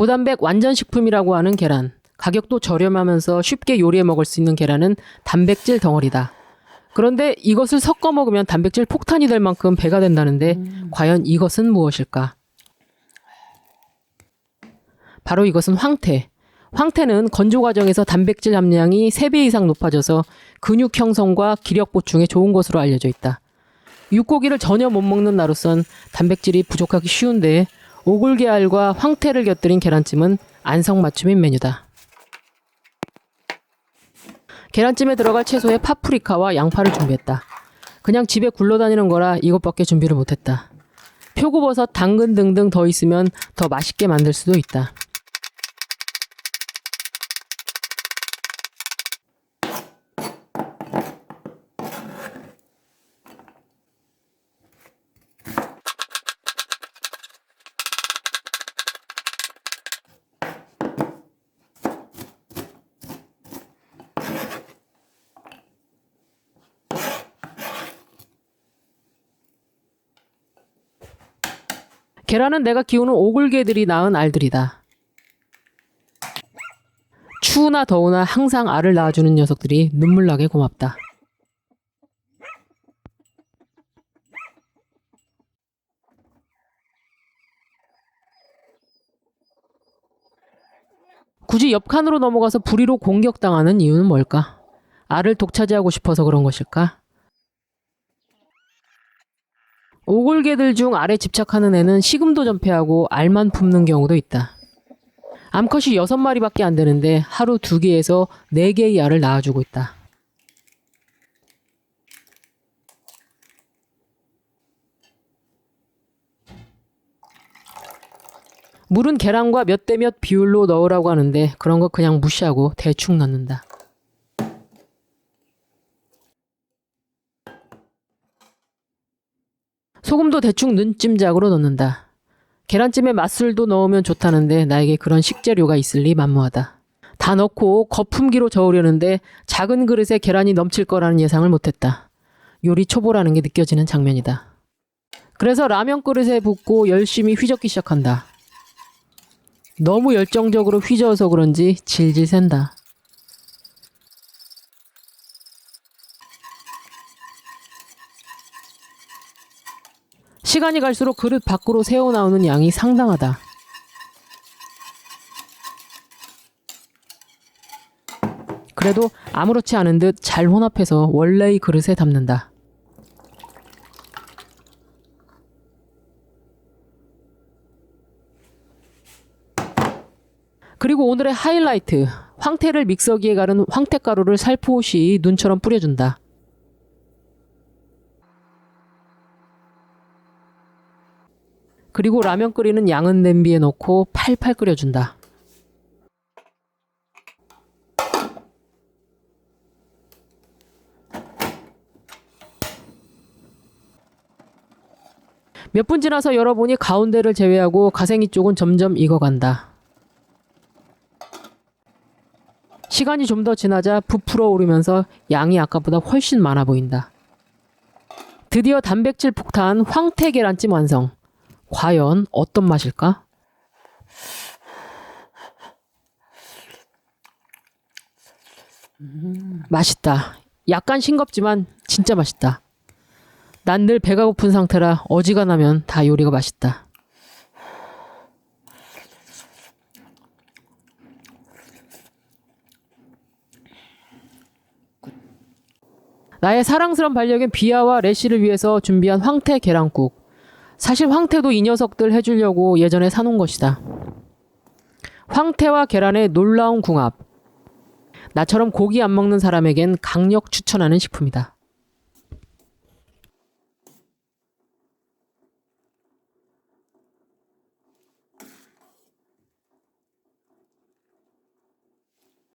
고단백 완전 식품이라고 하는 계란. 가격도 저렴하면서 쉽게 요리해 먹을 수 있는 계란은 단백질 덩어리다. 그런데 이것을 섞어 먹으면 단백질 폭탄이 될 만큼 배가 된다는데 과연 이것은 무엇일까? 바로 이것은 황태. 황태는 건조 과정에서 단백질 함량이 3배 이상 높아져서 근육 형성과 기력 보충에 좋은 것으로 알려져 있다. 육고기를 전혀 못 먹는 나로선 단백질이 부족하기 쉬운데 오골계알과 황태를 곁들인 계란찜은 안성맞춤인 메뉴다. 계란찜에 들어갈 채소에 파프리카와 양파를 준비했다. 그냥 집에 굴러다니는 거라 이것밖에 준비를 못했다. 표고버섯, 당근 등등 더 있으면 더 맛있게 만들 수도 있다. 계란은 내가 키우는 오골개들이 낳은 알들이다. 추우나 더우나 항상 알을 낳아주는 녀석들이 눈물나게 고맙다. 굳이 옆 칸으로 넘어가서 부리로 공격당하는 이유는 뭘까? 알을 독차지하고 싶어서 그런 것일까? 오골개들 중 알에 집착하는 애는 식음도 전폐하고 알만 품는 경우도 있다. 암컷이 6마리밖에 안 되는데 하루 2개에서 4개의 알을 낳아주고 있다. 물은 계란과 몇 대 몇 비율로 넣으라고 하는데 그런 거 그냥 무시하고 대충 넣는다. 소금도 대충 눈찜작으로 넣는다. 계란찜에 맛술도 넣으면 좋다는데 나에게 그런 식재료가 있을 리 만무하다. 다 넣고 거품기로 저으려는데 작은 그릇에 계란이 넘칠 거라는 예상을 못했다. 요리 초보라는 게 느껴지는 장면이다. 그래서 라면 그릇에 붓고 열심히 휘젓기 시작한다. 너무 열정적으로 휘저어서 그런지 질질 샌다. 시간이 갈수록 그릇 밖으로 새어 나오는 양이 상당하다. 그래도 아무렇지 않은 듯 잘 혼합해서 원래의 그릇에 담는다. 그리고 오늘의 하이라이트. 황태를 믹서기에 갈은 황태가루를 살포시 눈처럼 뿌려준다. 그리고 라면 끓이는 양은 냄비에 넣고 팔팔 끓여준다. 몇 분 지나서 열어보니 가운데를 제외하고 가생이 쪽은 점점 익어간다. 시간이 좀 더 지나자 부풀어 오르면서 양이 아까보다 훨씬 많아 보인다. 드디어 단백질 폭탄 황태 계란찜 완성. 과연 어떤 맛일까? 음, 맛있다. 약간 싱겁지만 진짜 맛있다. 난 늘 배가 고픈 상태라 어지간하면 다 요리가 맛있다. 나의 사랑스런 반려견 비아와 레시를 위해서 준비한 황태 계란국. 사실 황태도 이 녀석들 해주려고 예전에 사놓은 것이다. 황태와 계란의 놀라운 궁합. 나처럼 고기 안 먹는 사람에겐 강력 추천하는 식품이다.